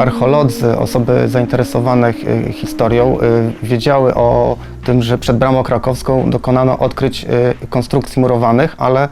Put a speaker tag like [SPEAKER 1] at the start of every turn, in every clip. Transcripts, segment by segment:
[SPEAKER 1] Archeolodzy, osoby zainteresowane historią, y, wiedziały o tym, że przed Bramą Krakowską dokonano odkryć y, konstrukcji murowanych, ale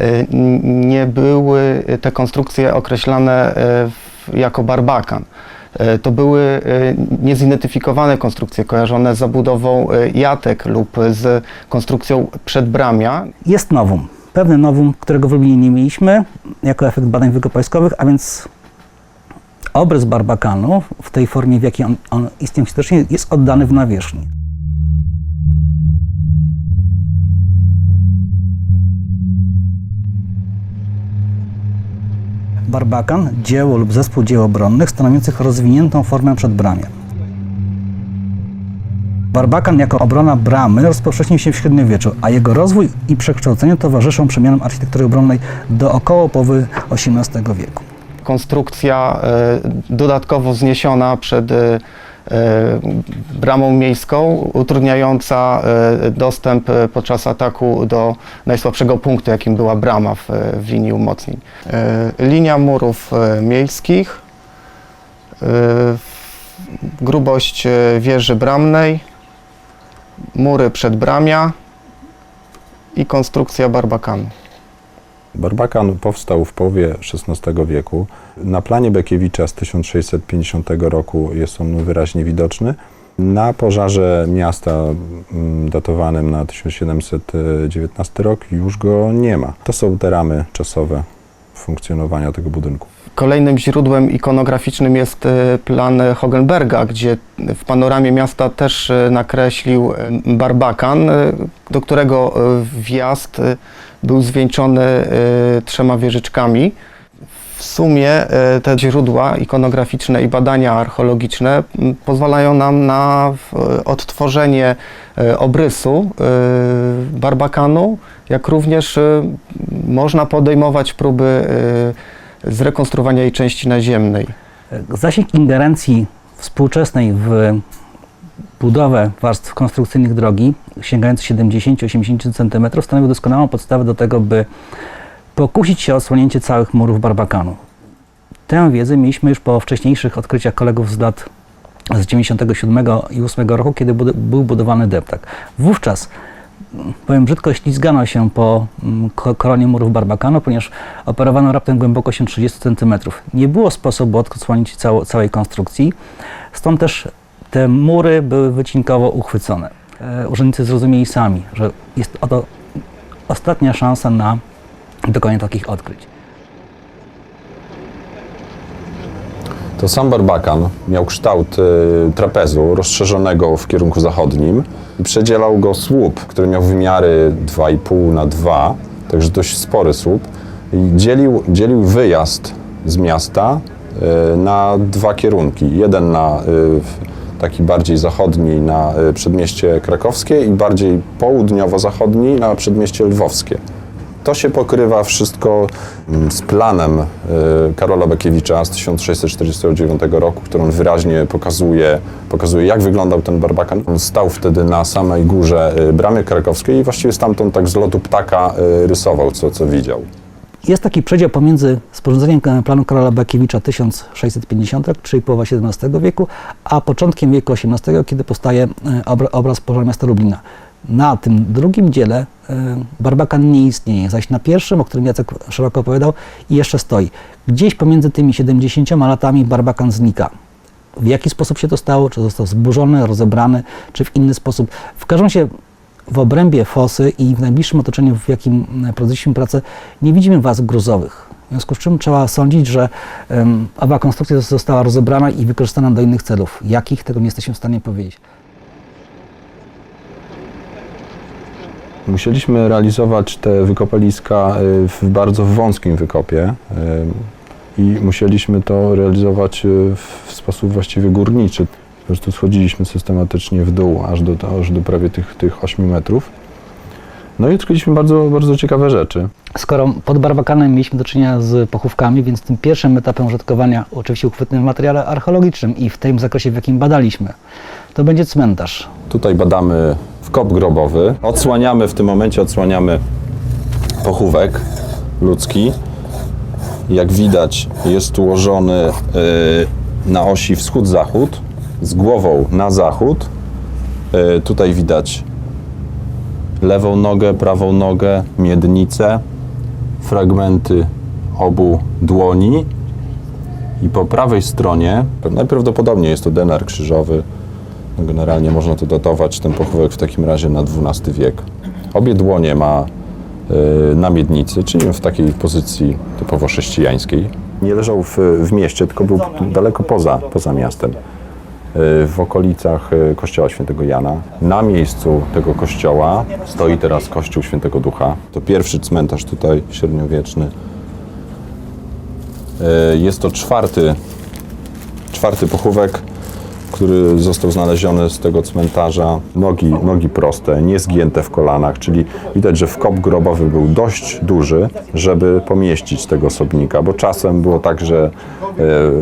[SPEAKER 1] y, nie były te konstrukcje określane jako barbakan. Y, To były y, niezidentyfikowane konstrukcje kojarzone z zabudową y, jatek lub z konstrukcją przedbramia.
[SPEAKER 2] Jest nowum, pewne nowum, którego w Lublinie nie mieliśmy jako efekt badań wykopaliskowych, a więc obrys barbakanu w tej formie, w jakiej on, on istniał historycznie, jest oddany w nawierzchni. Barbakan, dzieło lub zespół dzieł obronnych stanowiących rozwiniętą formę przedbramia. Barbakan jako obrona bramy rozpowszechnił się w średniowieczu, a jego rozwój i przekształcenie towarzyszą przemianom architektury obronnej do około połowy XVIII wieku.
[SPEAKER 1] konstrukcja e, dodatkowo wzniesiona przed e, bramą miejską, utrudniająca e, dostęp e, podczas ataku do najsłabszego punktu, jakim była brama w, linii umocnień. E, Linia murów e, miejskich, e, grubość e, wieży bramnej, mury przedbramia i konstrukcja barbakanu.
[SPEAKER 3] Barbakan powstał w połowie XVI wieku. Na planie Bekiewicza z 1650 roku jest on wyraźnie widoczny. Na pożarze miasta mm, datowanym na 1719 rok już go nie ma. To są te ramy czasowe funkcjonowania tego budynku.
[SPEAKER 1] Kolejnym źródłem ikonograficznym jest e, plan Hogenberga, gdzie w panoramie miasta też e, nakreślił e, barbakan, do którego wjazd był zwieńczony trzema wieżyczkami. W sumie te źródła ikonograficzne i badania archeologiczne pozwalają nam na odtworzenie obrysu barbakanu, jak również można podejmować próby zrekonstruowania jej części naziemnej.
[SPEAKER 2] Zasięg ingerencji współczesnej w budowę warstw konstrukcyjnych drogi, sięgający 70-80 cm, stanowił doskonałą podstawę do tego, by pokusić się o odsłonięcie całych murów barbakanu. Tę wiedzę mieliśmy już po wcześniejszych odkryciach kolegów z lat z 97 i 8 roku, kiedy budy- był budowany deptak. Wówczas, powiem brzydko, ślizgano się po mm, ko- koronie murów barbakanu, ponieważ operowano raptem głębokością 30 cm. Nie było sposobu odsłonić cało, całej konstrukcji, stąd też te mury były wycinkowo uchwycone. E, urzędnicy zrozumieli sami, że jest oto ostatnia szansa na dokonanie takich odkryć.
[SPEAKER 3] To sam Barbakan miał kształt y, trapezu rozszerzonego w kierunku zachodnim przedzielał go słup, który miał wymiary 2,5 na 2, także dość spory słup. I dzielił, dzielił wyjazd z miasta y, na dwa kierunki. Jeden na y, taki bardziej zachodni na przedmieście krakowskie i bardziej południowo-zachodni na przedmieście lwowskie. To się pokrywa wszystko mm, z planem y, Karola Bekiewicza z 1649 roku, który on wyraźnie pokazuje, pokazuje, jak wyglądał ten barbakan. On stał wtedy na samej górze y, bramy krakowskiej i właściwie stamtąd tak z lotu ptaka y, rysował, co, co widział.
[SPEAKER 2] Jest taki przedział pomiędzy sporządzeniem planu Karola Bekiewicza 1650, czyli połowa XVII wieku, a początkiem wieku XVIII, kiedy powstaje obra- obraz pożaru miasta Lublina. Na tym drugim dziele e, Barbakan nie istnieje, zaś na pierwszym, o którym Jacek szeroko opowiadał, jeszcze stoi. Gdzieś pomiędzy tymi 70 latami Barbakan znika. W jaki sposób się to stało? Czy został zburzony, rozebrany, czy w inny sposób? W każdym razie w obrębie fosy i w najbliższym otoczeniu, w jakim prowadziliśmy pracę, nie widzimy waz gruzowych. W związku z czym trzeba sądzić, że um, owa konstrukcja została rozebrana i wykorzystana do innych celów. Jakich, tego nie jesteśmy w stanie powiedzieć.
[SPEAKER 3] Musieliśmy realizować te wykopaliska y, w bardzo wąskim wykopie y, i musieliśmy to realizować y, w sposób właściwie górniczy. Po prostu schodziliśmy systematycznie w dół, aż do, aż do prawie tych, tych 8 metrów. No i odkryliśmy bardzo, bardzo ciekawe rzeczy.
[SPEAKER 2] Skoro pod Barbakanem mieliśmy do czynienia z pochówkami, więc tym pierwszym etapem użytkowania, oczywiście uchwytnym w materiale archeologicznym i w tym zakresie, w jakim badaliśmy, to będzie cmentarz.
[SPEAKER 3] Tutaj badamy wkop grobowy. Odsłaniamy w tym momencie, odsłaniamy pochówek ludzki. Jak widać, jest ułożony y, na osi wschód-zachód, z głową na zachód. Y, tutaj widać lewą nogę, prawą nogę, miednicę, fragmenty obu dłoni. I po prawej stronie, najprawdopodobniej jest to denar krzyżowy, no generalnie można to datować, ten pochówek w takim razie na XII wiek. Obie dłonie ma y, na miednicy, czyli w takiej pozycji typowo chrześcijańskiej. Nie leżał w, w mieście, tylko był daleko poza, poza miastem, w okolicach y, kościoła świętego Jana. Na miejscu tego kościoła stoi teraz kościół świętego Ducha. To pierwszy cmentarz tutaj średniowieczny. Y, Jest to czwarty, czwarty pochówek, który został znaleziony z tego cmentarza. Nogi, nogi proste, nie zgięte w kolanach, czyli widać, że wkop grobowy był dość duży, żeby pomieścić tego osobnika, bo czasem było tak, że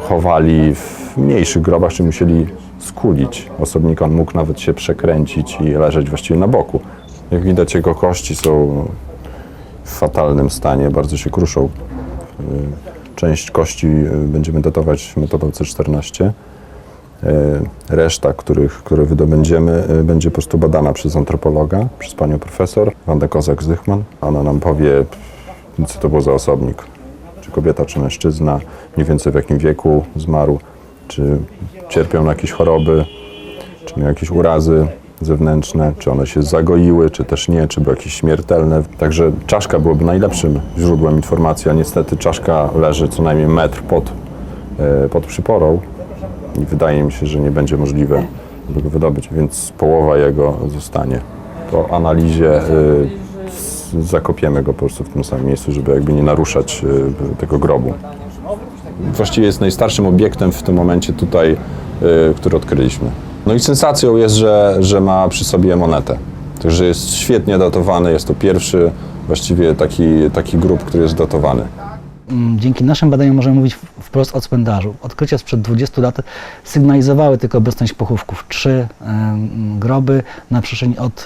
[SPEAKER 3] chowali w mniejszych grobach, czy musieli skulić osobnika. On mógł nawet się przekręcić i leżeć właściwie na boku. Jak widać, jego kości są w fatalnym stanie, bardzo się kruszą. Y, Część kości y, będziemy datować metodą C14. Y, Reszta, których, które wydobędziemy, będzie po prostu badana przez antropologa, przez panią profesor Wandę Kozak-Zychman. Ona nam powie, co to był za osobnik. Czy kobieta, czy mężczyzna, mniej więcej w jakim wieku zmarł, czy cierpiał na jakieś choroby, czy miał jakieś urazy zewnętrzne, czy one się zagoiły, czy też nie, czy były jakieś śmiertelne. Także czaszka byłoby najlepszym źródłem informacji, a niestety czaszka leży co najmniej metr pod, e, pod przyporą i wydaje mi się, że nie będzie możliwe, żeby go wydobyć, więc połowa jego zostanie. Po analizie z- zakopiemy go po prostu w tym samym miejscu, żeby jakby nie naruszać y, tego grobu. Właściwie jest najstarszym obiektem w tym momencie tutaj, y, który odkryliśmy. No i sensacją jest, że, że ma przy sobie monetę. Także jest świetnie datowany, jest to pierwszy właściwie taki, taki grób, który jest datowany.
[SPEAKER 2] Mm, Dzięki naszym badaniom możemy mówić wprost o cmentarzu. Odkrycia sprzed 20 lat sygnalizowały tylko obecność pochówków. Trzy groby na przestrzeni od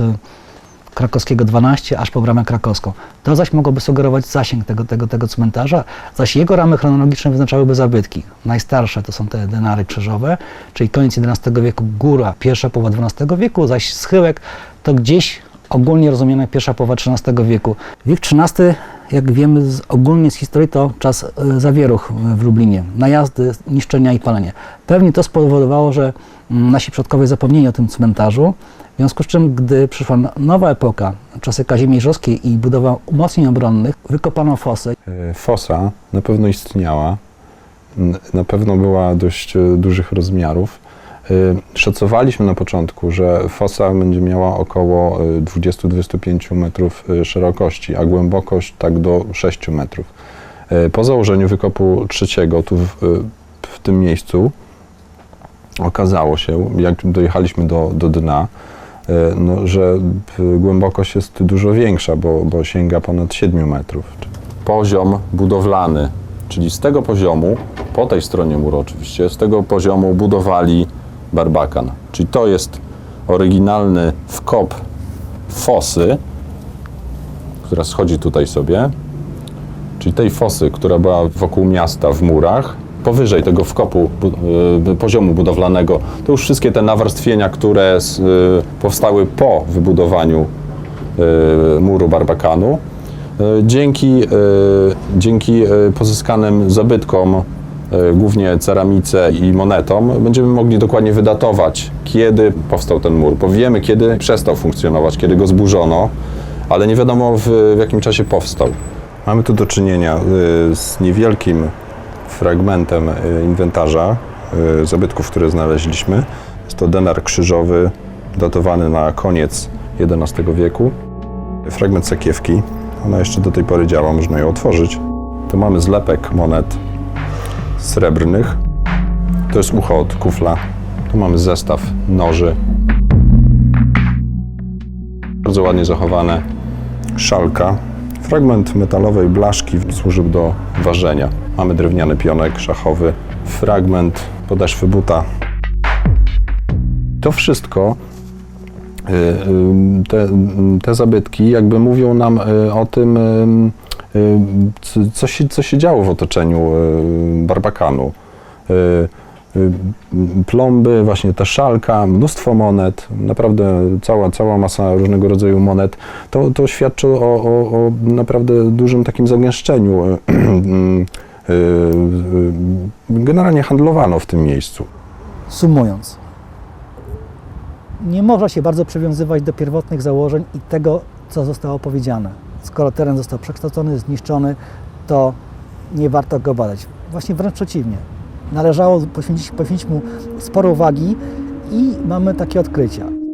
[SPEAKER 2] krakowskiego 12 aż po bramę krakowską. To zaś mogłoby sugerować zasięg tego, tego, tego cmentarza, zaś jego ramy chronologiczne wyznaczałyby zabytki. Najstarsze to są te denary krzyżowe, czyli koniec XI wieku, góra, pierwsza połowa XII wieku, zaś schyłek to gdzieś ogólnie rozumiane pierwsza połowa XIII wieku. Wiek XIII, jak wiemy z, ogólnie z historii, to czas e, zawieruch w Lublinie, najazdy, niszczenia i palenie. Pewnie to spowodowało, że mm, nasi przodkowie zapomnieli o tym cmentarzu, w związku z czym, gdy przyszła no- nowa epoka, czasy kazimierzowskie i budowa umocnień obronnych, wykopano fosy.
[SPEAKER 3] E, Fosa na pewno istniała, na pewno była dość e, dużych rozmiarów. E, Szacowaliśmy na początku, że fosa będzie miała około e, 20-25 metrów szerokości, a głębokość tak do 6 metrów. Po założeniu wykopu trzeciego tu w, w tym miejscu okazało się, jak dojechaliśmy do, do dna, no, że p- głębokość jest dużo większa, bo, bo sięga ponad 7 metrów. Poziom budowlany, czyli z tego poziomu, po tej stronie muru oczywiście, z tego poziomu budowali barbakan. Czyli to jest oryginalny wkop fosy, która schodzi tutaj sobie, czyli tej fosy, która była wokół miasta w murach, powyżej tego wkopu y, poziomu budowlanego, to już wszystkie te nawarstwienia, które y, powstały po wybudowaniu y, muru Barbakanu. Dzięki, dzięki pozyskanym zabytkom, głównie ceramice i monetom, będziemy mogli dokładnie wydatować, kiedy powstał ten mur. Bo wiemy, kiedy przestał funkcjonować, kiedy go zburzono, ale nie wiadomo w, w jakim czasie powstał. Mamy tu do czynienia z niewielkim fragmentem y, inwentarza y, zabytków, które znaleźliśmy. Jest to denar krzyżowy, datowany na koniec XI wieku. Fragment sakiewki. Ona jeszcze do tej pory działa, można ją otworzyć. Tu mamy zlepek monet srebrnych. To jest ucho od kufla. Tu mamy zestaw noży. Bardzo ładnie zachowane. Szalka. Fragment metalowej blaszki służył do ważenia. Mamy drewniany pionek szachowy. Fragment podeszwy buta. To wszystko Y, y, Te, te zabytki jakby mówią nam y, o tym, co się, co się działo w otoczeniu Barbakanu. Y, Plomby, właśnie ta szalka, mnóstwo monet, naprawdę cała, cała masa różnego rodzaju monet. To, to świadczy o, o, o naprawdę dużym takim zagęszczeniu. y, y, Generalnie handlowano w tym miejscu.
[SPEAKER 2] Sumując, nie można się bardzo przywiązywać do pierwotnych założeń i tego, co zostało powiedziane. Skoro teren został przekształcony, zniszczony, to nie warto go badać. Właśnie wręcz przeciwnie. Należało poświęcić, poświęcić mu sporo uwagi i mamy takie odkrycia.